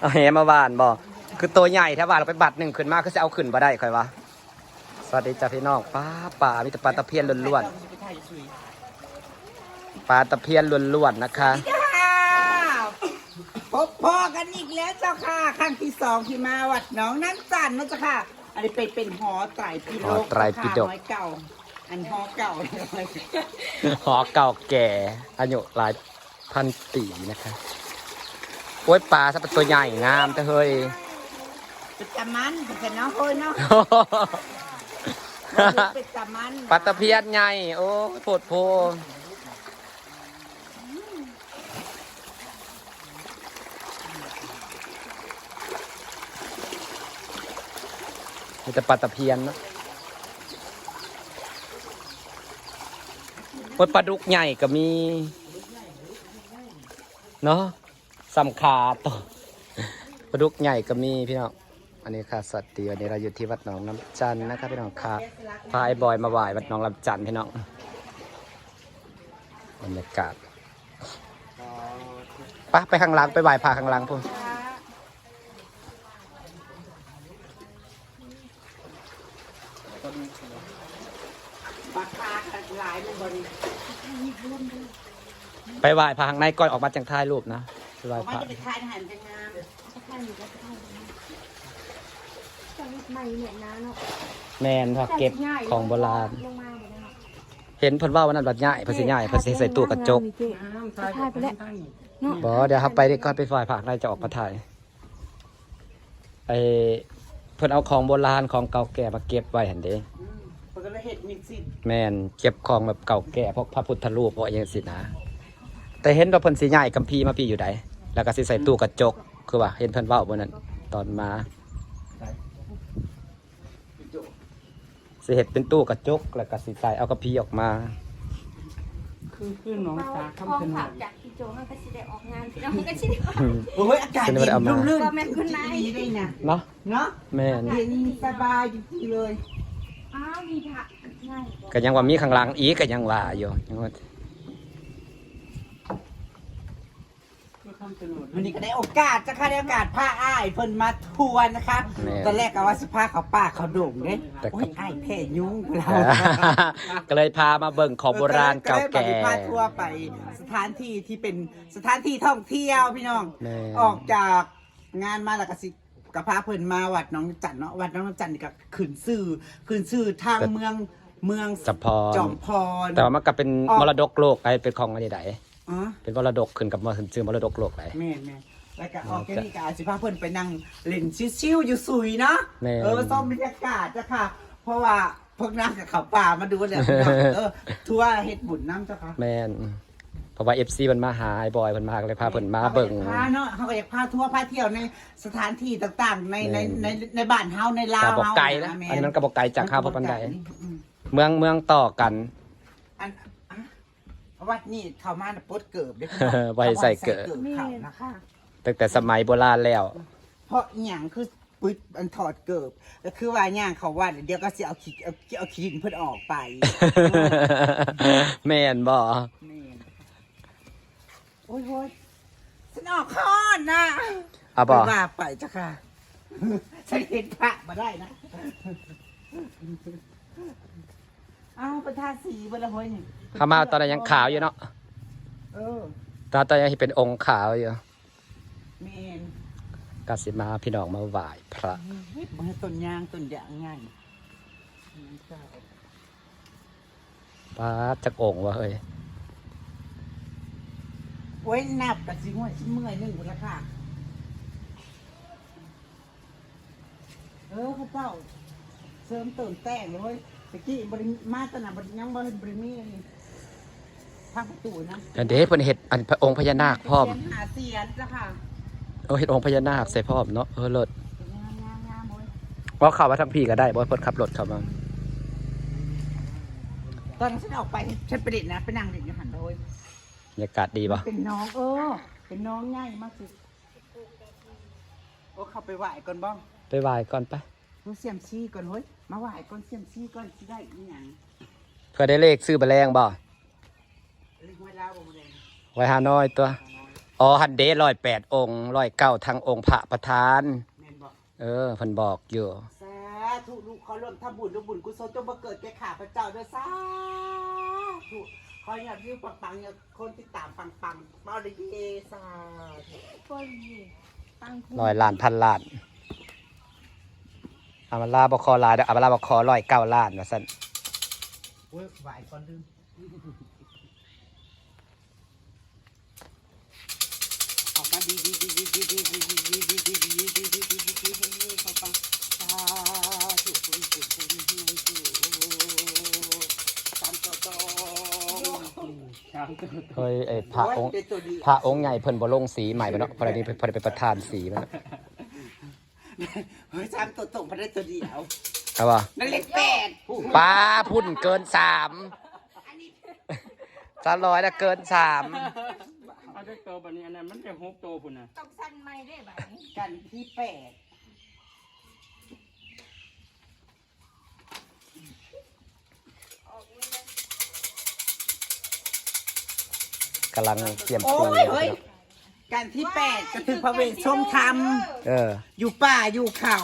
เอาแหมาบ้านบ่คือตัวใหญ่ถ้าว่าเราไปบัตรหนึ่งขึ้นมาก็จะเอาขึ้นบ่ได้ค่อยวะสวัสดีจ้าพี่น้องป้าป่ามีแต่ปลาตะเพียนล้วนๆปลาตะเพียนล้วนๆนะคะพบพอกันอีกแล้วเจ้าค่ะครั้งที่สองที่มาวัดหน้องน้ำจันนะเจ้าค่ะ อันนี้เป็นเป็นหอไตรปิฎหอกไตรปิฎกค่ะน้อยเก่า อันหอเก่าเลยหอเก่าแก่อายุหลายพันปีนะคะ โอ้ยปลาสับตัวใหญ่งามแต่เฮ้ยเป็นตะมันเป็นเนาะโอ้ยเนาะเป็นตะมันปลาตะเพียนใหญ่โอ้ยโพดโพมีแต่ปลาตะเพียนเนอะโอ้ยปลาดุกใหญ่ก็มี เนาะ สำคาตัวปลาดุกใหญ่ก็มีพี่น้อง อันนี้ค่ะสวัสดีวันนี้เราอยู่ที่วัดหนองน้ำจันนะครับพี่น้องค่ะพาไอ้บอยมาไหว้วัดหนองลำจันพี่น้องบรรยากาศไปไปข้างหล่างไปไหว้พาข้างหล่างพุ่นปลาคาหลายมันบริไปไหว้พาข้างในก่อนออกมาจังท้ายรูปนะ ไปไหว้มันพระจะไปทานอาหารจะงามจังใหม่เนี่ยนะเนาะแมนพาเก็บของโบราณลงมาบ่ได้เนาะเห็นเพิ่นว่าวันนั้นบัดใหญ่เพิ่นสิใหญ่เพิ่นสิใส่ตู้กระจกถ่ายไปแล้วเนาะบอเดี๋ยวครับไปดีก่อนไปไหว้พระข้างในจะออกมาถ่ายไอเพิ่นเอาของโบราณของเก่าแก่มาเก็บไว้หันเด้มันก็เลยเห็ดมิกซิแม่นเก็บของแบบเก่าแก่พวกพระพุทธรูปพวกอย่างสินะแต่เห็นว่าเพิ่นสิย้ายกัมพีร์มาพี่อยู่ใด แล้วก็สิใส่ตู้กระจก คือว่าเห็นเพิ่นเว้าบนนั้นตอนมาสิเฮ็ดเป็นตู้กระจก แล้วก็สิใส่เอากัมพีร์ออกมา คือคือน้องเราตาท้องคำถนขันบจากพี่โจมันก็สิได้ออกงานพี่น้องก็สิได้ออกโอ้ยอากาศเย็นร่มรื่นก็แม่นคุณนายดีเลยนะเนาะเนาะแม่นเย็นสบายจริงๆเลยอ้าวดีค่ะง่ายก็ยังว่ามีข้างหลังอีกก็ยังว่าอยู่ยังว่า วันนี้ก็ได้โอกาสจะค่ะได้โอกาสพาอ้ายเพิ่นมาทัวร์นะคะแม่ตอนแรกก็ว่าสิพาเขาป่าเขาโด่งเด้แต่ก็ โอ้ยอ้ายแพ้ยุงเราก็เลยพามาเบิ่งของโบราณเก่าแก่ ได้พาทัวร์ไปสถานที่ที่เป็นสถานที่ท่องเที่ยวพี่น้อง แม่ ออกจากงานมาแล้วก็สิกับพาเพิ่นมาวัดน้องจันเนาะวัดน้องจันนี่ก็ขึ้นชื่อขึ้นชื่อทางเมืองเมืองจับพร จอมพร แต่ว่ามันก็เป็นออกมรดกโลกไอ้เป็นของอันนี้ใด อ๋อเป็นมรดกขึ้นกับมรชื่อมรดกโลกไหนแม่แม่แล้วก็ออกแค่นี้ก็อาจสิพาเพิ่นไปนั่งเล่นชิวๆอยู่สุยเนาะแม่เออส้มบรรยากาศจ้ะค่ะ เพราะว่าพวกนั่งกับเขาป่ามาดูเนี่ยเออทัวร์เฮ็ดบุญน้ำจ้ะค่ะแมนเพราะว่าเอฟซีมันมาหาไอ้บอยมันมาก็เลยพาเพิ่นมาเบิ่ง พาเนาะเขาก็อยากพาทัวร์พาเที่ยวในสถานที่ต่างๆ ในในในในบ้านเฮาในลาวกระบอกเฮาไก่นะแม่อันนี้มันกระบอกไก่จากข้าวพระปันได อืมเมืองเมืองต่อกันอันอะ วัดนี่เข้ามาน่ะปดเกิบเด้อไว้ใส่เกิบแม่เข้านะคะ ตั้งแต่สมัยโบราณแล้ว เพราะอหย่างคือปึ๊ดอันถอดเกิบก็คือว่าย่างเขาวัดเดี๋ยวก็สิเอาขี้เอาเอาขี้ดินเพิ่นออกไปแม่นบ่แม่นโอ้ยโอ้ยฉันออกข้อนนะเอาบ่ไปว่าไปจ้ะค่ะฉันเห็นพระมาได้นะ เอาไปทาสีบนละเฮ้ยนี่เข้ามาตอนนั้นยังขาวอยู่เนาะเออตอนตอนยังเป็นองค์ขาวอยู่เมนกสิมาพี่น้องมาไหว้พระมันต้นยางต้นยางง่ายป้าดจักองค์วะเฮ้ยโอ้ยนับกับสิหัวชิ้นเมื่อยหนึ่งคนละค่ะเออเขาเจ้าเสริมเติมแต่งเลยเว้ย ตะกี้บริมาตนาบริยังบริบริมีอันนี้ทางประตูนะอันเด้เพิ่นเฮ็ดอันพระองค์พญานาคพร้อม เสียนหาเสียนจ้ะค่ะโอ้เฮ็ดองค์พญานาคใส่พร้อมเนาะเออเลิศงามงามงามเว้ยว่าเข้ามาทางพี่ก็ได้บ่เพิ่นขับรถเข้ามาตอนฉันออกไปฉันไปเด็ดนะไปนั่งเด็ดอยู่หันเลยบรรยากาศดีบ่เป็นน้องเออ เป็นน้องง่ายมากสิโอ้เข้าไปไหว้ก่อนบ้องไปไหว้ก่อนไป ดูเสียมซีก่อนเฮ้ยมาไหว้ก่อนเสียมซีก่อนสิได้อีหยังเพื่อได้เลขซื้อแมลงบ่เรียกไว้ลาวบ่เลยไว้หาน้อยตัวอ๋อฮันเดร้อยแปดองค์ร้อยเก้าทางองค์พระประธาน แม่นบอกเออเพันบอกอยู่ สาธุลูกขอร่วมทำบุญร่วมบุญกุศลจงบังเกิดแก่ข้าพระเจ้าด้วยสาธุขออยากวิวปังๆอยากคนติดตามปังๆเมาเลยเยสาธุก็ดีตั้งคู่ ร้อยล้านพันล้าน อามาลาบคอลายเด้ออามาลาบคอร้อยเก้าล้านว่าซั่นเว้ยไหวก่อนลืมออกมาดีดีดีดีดีดีดีดีดีดีดีดีดีดีดีดีดีให้ให้ปังปังสาธุคุณคุณคุณให้สู่ตามต่อต่อเฮ้ยไอ้พระองค์โยเด็ดตัวดีพระองค์ใหญ่เพิ่นบ่ลงสีใหม่บ่เนาะเพราะอันนี้เพิ่นเพิ่นเป็นประธานสีมัน เนาะเฮ้ยสามตัวตรงพอได้ตัวเดียวเอาบ่นักเล็กแปดป้าพุ่นเกินสามสามร้อยแล้วเกินสามเอาจักโตบัดนี้อันนั้นมันจะหกโตพุ่นน่ะต้องสั้นไม่ได้แบบนี้กันที่แปดกำลังเตรียมโอ้ปูยเฮ้ย กันที่แปดก็คือพระเวททรงธรรม เออ อยู่ป่าอยู่เขา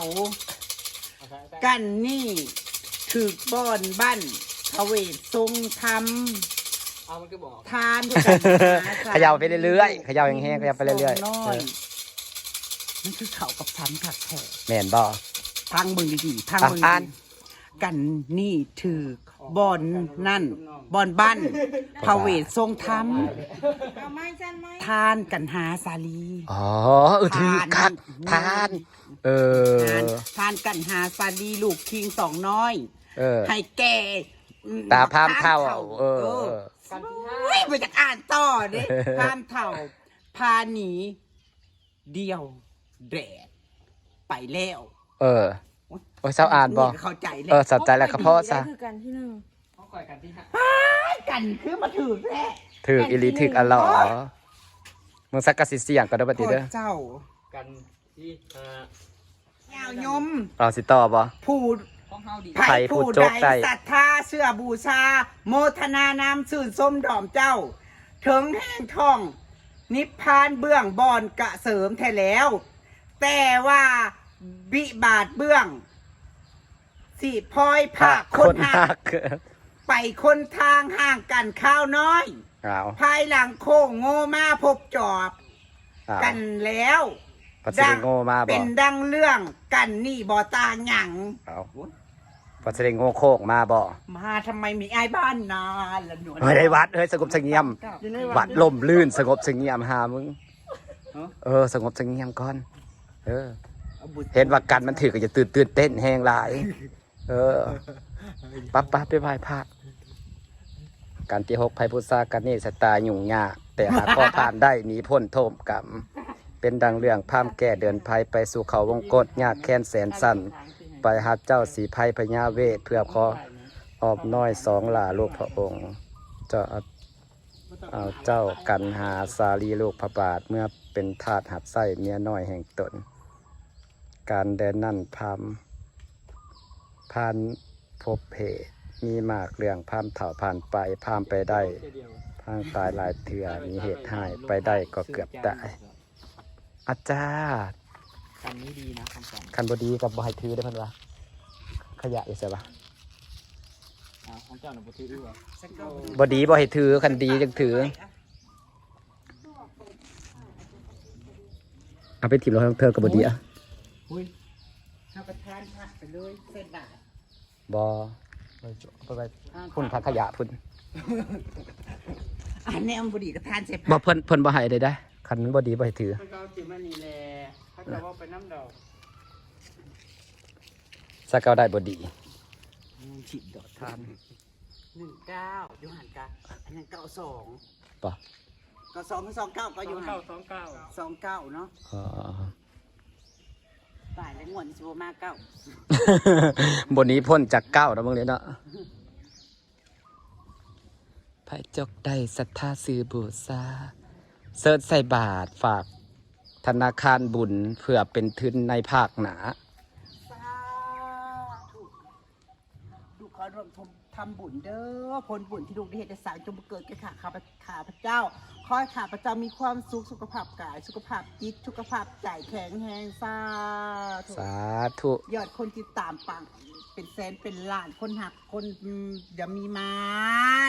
กันนี่คือบ้อนบ้านพระเวททรงธรรมเอามันก็บอกทานด้วยกันหสเขย่าไปเรื่อยๆเขย่าแห้งๆเขย่าไปเรื่อยๆสงน้เออมันคือเขากับฉันผักแขกแม่นบ่ พังมึงดีๆพังมึงอะอ่าน ดีๆกันนี่ถือ บอนนั่นบอนบ้านพระเวททรงธรรมเอาไม้สั้นไหมทานกันหาสาลี อ๋อเออถือคักทาน เอทานอทานกันหาสาลีลูกคิงสองน้อย เออ ให้แก่ตาพามเท่าเออเอเอออ เฮ้ยไปจากอ่านต่อเด้พามเท่า พาหนี เดียว แดด ไปแล้ว เออ โอ้ยเศร้าอ่านบ่เข้าใจแล้เอวอสัใจแล้วครับพ่อซะคือกันที่หนึ่งเขาก่อยกันที่ห้ากันคือมาถือแท้ถืออิลิถึกอะหลอมึงสักกะสิเสียงก็ได้ปฏิเด้อเจ้ากันที่ห้ายาวยมเราสิต่อบ่ ผู้ของเฮาดี ไผ่ผู้ผู้โจ๊ใดกใจ ศรัทธาเชื่อบูชา โมทนานามสื่นส้มดอมเจ้า ถึงแห่งทอง นิพพานเบื้องบอนกะเสริมแท้แล้ว แต่ว่าบิบาทเบื้อง สิพลอยภาคคนหัหักกไปคนทางห่างกันข้าวน้อยเอาภายหลังโค้งโง่มาพบจอบเอากันแล้วปัสสิโง่มาบ่เป็นดังเรื่องกันนี่บ่ตางหยังเอาปัสสิโง่โคกมาบ่มาทำไมมีไอ้บ้านนาละหนวลเฮ้ยได้วัดเฮ้ยสงบเสงี่ยมวัดล่มลื่นสงบเสงี่ยมหามึง เออ สงบเสงี่ยมก่อน เออ เห็นว่ากันมันถือก็จะตื่นตื่นเต้นแหงหลาย เออปั๊บปั๊บไปไหว้พระการที่หกภัยพุทธากันนี่สตายุ่งยาก แต่หากก็ผ่านได้หนีพ้นโทษกรรมเป็นดังเรื่องพามแก่เดินภัยไปสู่เขาวงกฏยากแค้นแสนสั้นไปหาเจ้าสีภัยพญาเวท เพื่อขอออบน้อยสองหล่าลูกพระองค์ เจ้าเอาเจ้ากันหาสาลีลูกพระบาทเมื่อเป็นทาสหัดไส้เมียน้อยแห่งตน การแดนนั่นพาม พานพบเพมีมากเรื่องพามเถ่าผ่านไปพามไปได้เดียวพางตายหลายเถื่อมีเหตุให้ไปได้ก็เกือบได้อาจารย์กันนี้ดีนะคำสอนคันบดีกับบอยถือได้อเพันวะขยะอยู่ใช่ปะอ่าของเจ้าหนุ่มที่อื้อบดีบอยถือคันดีจังถือเอาไปถิ่มเราเธอกับบดีอะอุ้ยข้าประทานผักไปเลยเส้นบาท บอไปไปพุ่นพักขยะพุ่นอันนี้อัมบุดีกับทานเสร็จบอเพิ่นเพิ่นบ่ให้ได้ได้อคันบดีบ่ให้ถือเขาเจ้าจิมานี่แหละเขาจะว่าไปน้ำดอกสักเก้าได้บดีฉีดดอกทานหนึ่งเก้ายูหันกะอันนั้นเก้าสองปะเก้าสองกับสองเก้าก็สยูองหัเก้านสองเก้าสองเก้าเนาะอ๋อ ตายแล้วงวดนี้สิบมาเก้าบนนี้พ้นจากเก้าแล้วมึงเลยเนาะพระจกได้ศรัทธาซื้อบูชาเสิร์ชใส่บาทฝากธนาคารบุญเพื่อเป็นทุนในภาคหนาสาธุดูขอรวมทำบุญเด้อผลบุญที่ลูกได้เฮ็ดได้สร้างจงบังเกิดแก่ข้าข้าพข้าพเจ้า ขอให้ข้าพเจ้ามีความสุขสุขภาพกาย สุขภาพจิตสุขภาพใจแข็งแรงสาธุสาธุ ยอดคนติดตามปังเป็นแสนเป็นล้านคนหักคนอืมอย่ามีมา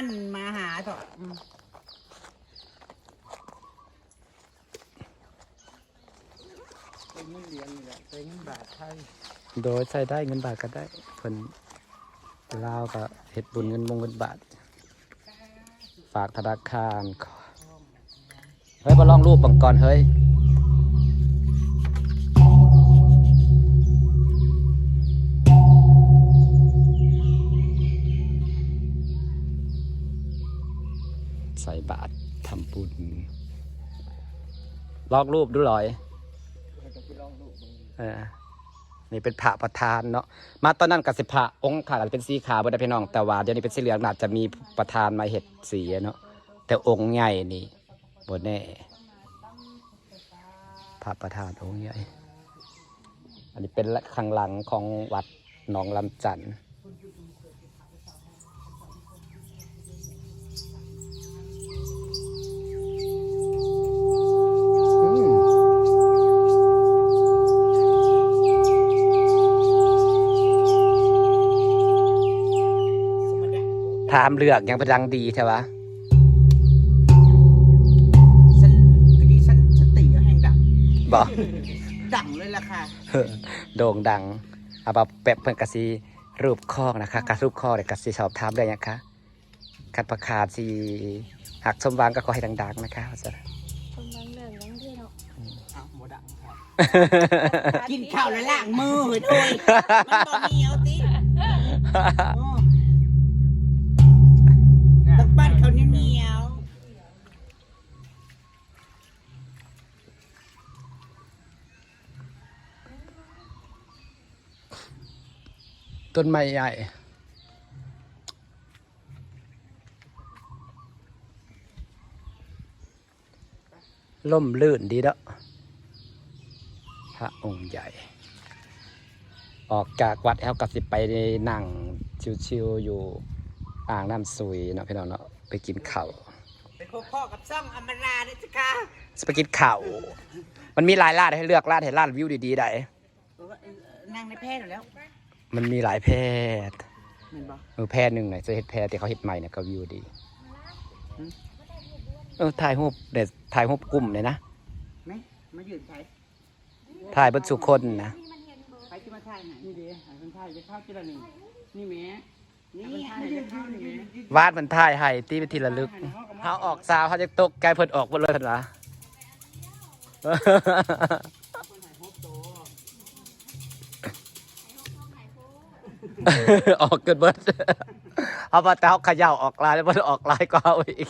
นมาหาเถอะอืมเป็นเงินเหรียญนี่แหละเป็นเงินบาทไทยโดยใช้ได้เงินบาทก็ได้เพิ่นลาวก็เฮ็ดบุญเงินมงเงินบาท ฝากธนาคารขอ เฮ้ยมาลองรูปบังก่อนเฮ้ยใส่บาททำบุญลอกรูปดูหน่อยเราจะไปลองดูเบิ่งเอนี่เป็นพระประธานเนาะมาตอนนั้นกับสิพระองค์ขาดเป็นสีขาวบ่ได้พี่น้องแต่ว่าเดี๋ยวนี้เป็นสีเหลืองน่าจะมีประธานมาเห็ดสีเนาะแต่องค์ใหญ่นี่ บ่แน่พระประธานองค์ใหญ่ อันนี้เป็นข้างหลังของวัดหนองลำจันทน์ถามเลือกยังป็นดังดีใช่ปะ บอกดังเลยล่ะค่ะ โด่งดังเอาแบบแปะเพิ่นกะสีรูปคอกนะคะการรูปคอกเนี่ยกะสีสอบถามได้ยังคะคัดประคาดสีหักสมหวางก็ขอให้ดังๆนะคะว่าซะคนบางเรื่องยังที่เนาะอ้าวหมดังครับกินข้าวแล้วล้างมือด้วยมันบ่เหนียวติโอ้ต้อ ต้นไม้ใหญ่ ล่มลื่นดีเด้อพระองค์ใหญ่ ออกจากวัดแอลกับสิไปนั่งชิวๆอยู่อ่างน้ำซุยเนาะพี่น้องเนาะไปกินข้าวๆเป็นพ่อๆกับซ่องอมราเด้อจ้ะค่ะจะไปกินข้าวมันมีหลายร้านให้เลือกร้านให้ร้านวิวดีๆได้เออเออนั่งในแพทย์อยู่แล้ว มันมีหลายแพทย์แม่นบ่เออแพทย์หนึ่งไหนจะเห็ดแพทย์ที่เขาเห็ดใหม่เนี่ยก็วิวดีอืมเออถ่ายรูปเด็ดถ่ายรูปกลุ่มเลยนะแม่มายืนใช้ถ่ายบนสุคนนะใครที่มาถ่ายไหนนี่เด้หายคนไทยจะเข้าจิละนี่นี่แม่นี่คนไทยจะเข้านี่แม่วาดมันถ่ายให้ตีเป็นทีละลึกเขาออกซาวเขาจะตกไกลเพิ่นออกหมดเลยเพิ่นวะ ออกเกินเบิดเอามาเต้าเขย่าออกลายแล้วมันออกลายกว่าเอาอีก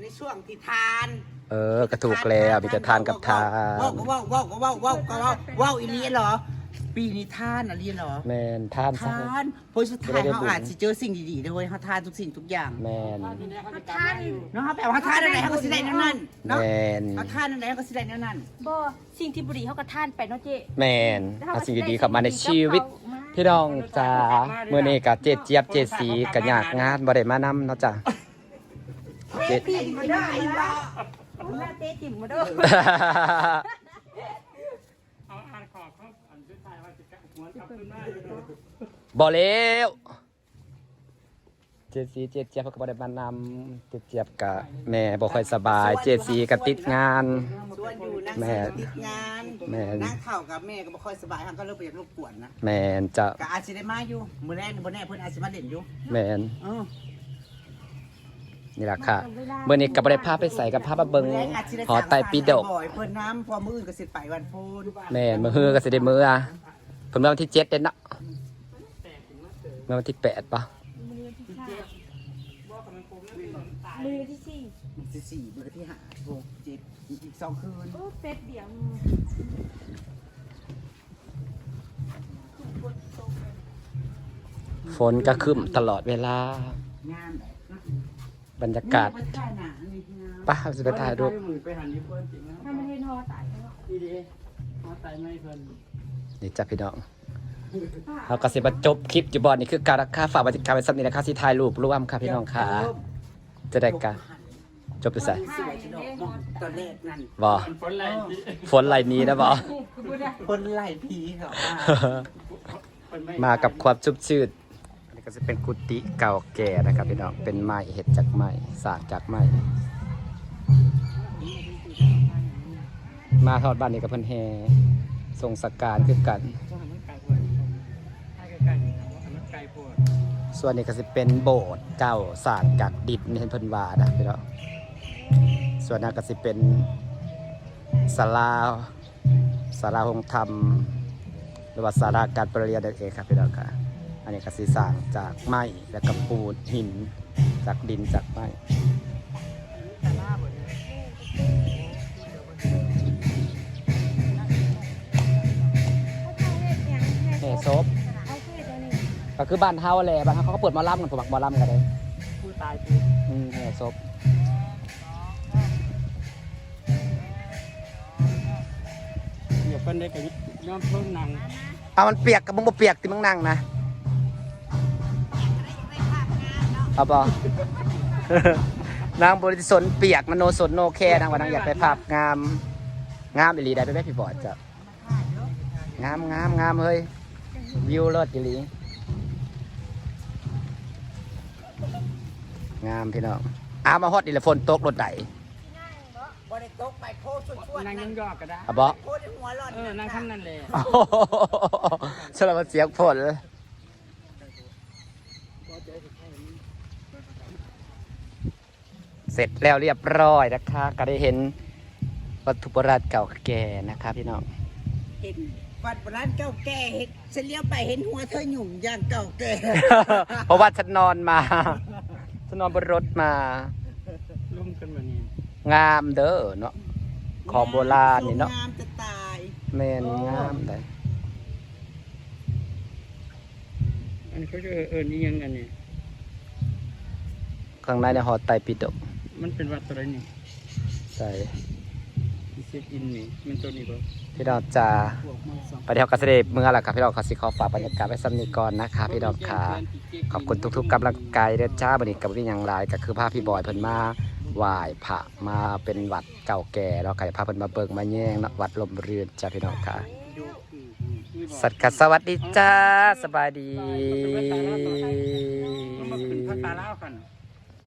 ในช่วงที่ทานเออกระถูกแล้วมีจระทานกับทาน ว่าวว่าวว่าวว่าวว่าวว่าวอีนี้เหรอ ปีนี้ทานอะเลียเหรอ แมนทานซะทานเพราะสุดท้ายเขาอาจจะเจอสิ่งดีๆด้วยเขาทานทุกสิ่งทุกอย่างแมนท่านเนาะเขาแบบว่าทานอะไรเขาก็สิได้นั่นนั่นแมเนาะนเขาทานอะไรเขาก็สิได้นั่นนั่นบ่สิ่งที่บุรีเขาก็ท่านไปเนาะเจ๊แมนเอาสิ่งดีๆเข้ามาในชีวิต พี่น้องจ้าเมื่อนี้กับเจเจี๊ยบเจสีกับยากงานบ่ได้มานำเนาะจ้ะเจติ่มมาเด้อแม่เต้ติ่มมาเด้อ บหัวกลับขึ้นมาบ่แล้วเจสีเจเจี๊ยบเขาก็บ่ได้มานำเจเจี๊ยบกับแม่บ่ค่อยสบาย เจสีก็ติดงาน ส่วนอยู่นั่งแม่ติดงานแม่ นั่งเข่ากับแม่ก็บ่ค่อยสบายเขาก็เริ่มไปอยากรบกวนนะแมนจะก็อาจสิได้มาอยู่มื้อแรกมื้อแรกเพิ่นอาจสิมาเล่นอยู่แมนเออนี่ล่ะค่ะเมื่อนี้ก็บ่ได้พาไปใส่กับพามาเบิ่งมื้อแรกอาจสิได้หอไตรปิฎกบ่อยเพิ่นน้ำพอมื้ออื่นก็สิไปวันพุธแม่นมื้อฮือก็สิได้มื้ออะ เพิ่นมาวันที่7เด้เนาะมาวันที่8ป่ะมือที่ห้ามือที่สี่ที่สี่มื้อที่ห้าที่หกเจ็ดอีกสองคืนโอ้เป็ดเดียวฝนก็ครึ้มตลอดเวลา งานแบบนะบรรยากาศนี่ไปถ่ายหนังนี่งามป่ะจะไปถ่ายรูปมือไปหันญี่ปุ่นจริงนะถ้ามันเห็นฮอตายแล้วนี่เด้มาตายไม่เพิ่น นี่จ้ะพี่น้องเราก็สิมาจบคลิปอยู่บอนนี่คือการราคาฝากบรรยากาศไว้สักนิดนะคะสิถ่ายรูปร่วมค่ะพี่น้องค่ะ จะได้กันจบไปใส่สาะตอนแรกนั่นบ่ฝนไหลฝนไหลนี้นะบ่คนไหลผีเขาว่ามากับความชุ่มชื่นอันนี้ก็จะเป็นกุฏิเก่าแก่นะครับพี่น้อง เป็นไม้เห็ดจากไม้สร้างจากไม้ มาทอดบ้านนี้กับเพิ่นแฮ ทรงสการคือกัน ส่วนนี้ก็จะเป็นโบสถ์เก่าศาสตร้างจากดินเห็นเพิ่นว่านะพี่น้องส่วนนั้นก็จะเป็นศาลาศาลาหงธรรม หรือว่าศาลาการประเรียนนั่นเองครับพี่น้องค่ะอันนี้ก็สีสร้างจากไม้และกับปูนหิน จากดินจากไม้ คือบ้านเฮาแหละบ้านเฮาเขาก็เปิดหมอลำกันผมบักหมอลำกันเลยผู้ตายคืออืมแห่ศพเดี๋ยวเพิ่นได้กับย้อมเพิ่งนังเอามันเปียกกับมึงบ่เปียกติมึงนั่งนะเอาบ่ นางบริสนเปียกมันโนสนโนแค่นางว่านางอยากไปภาพงาม งามอีหลีได้ไปไหมพี่บอดจ้ะงามงามงามเฮ้ยวิวเลิศอีหลี งามพี่น้องอามาฮอดอีละฝนตกรถไหนบริตกไปโพดชวนนั่งๆยันั่งนยอกก็ได้อะบ่โพดในหัวร้อนเออนั่งข้างนั่นแหละโอ้โหสำหรับเสียงฝนเสร็จแล้วเรียบร้อยนะคะก็ได้เห็นวัตถุโบราณเก่าแก่นะคะพี่น้องเห็นวัดโบราณเก่าแก่เห็นฉันเลี้ยวไปเห็นหัวเธอหยุ่งอย่างเก่าแก่เพราะว่าฉันนอนมา ฉันนอนบนรถมา ลุ่มกันแบบนี้งามเด้อเนาะ ของโบราณนี่เนาะ งามจะตาย แมนงามเลยอันนี้เขาจะเออนี่ยังอันนี้ ข้างในในหอไตรปิฎกมันเป็นวัดตัวนี้ใช่ที่ เช็คอินนี่มันตัวนี้บ่พี่น้องจะพวกมาสอง ไปเที่ยวกบเกษตรเมื่อแหละครับพี่น้องขอสิขอฝากบรรยากาศไว้สำนีก่อนนะคะพี่น้องค่ะขอบคุณทุกๆกำลังใจเด้อจ้าบันนี้กับวิญญาณลายก็คือภาพพี่บอยเพิ่นมาไหว้พระมาเป็นวัดเก่าแก่แล้วก็ให้พาเพิ่นมาเบิกมาแย่งเนาะวัดลมเรือนจ้าพี่น้องค่ะดูอืมอืมนี่บ่สัตว์ค่ะสวัสดีจ้าสบายดี มันมาขึ้นภาษาลาวกัน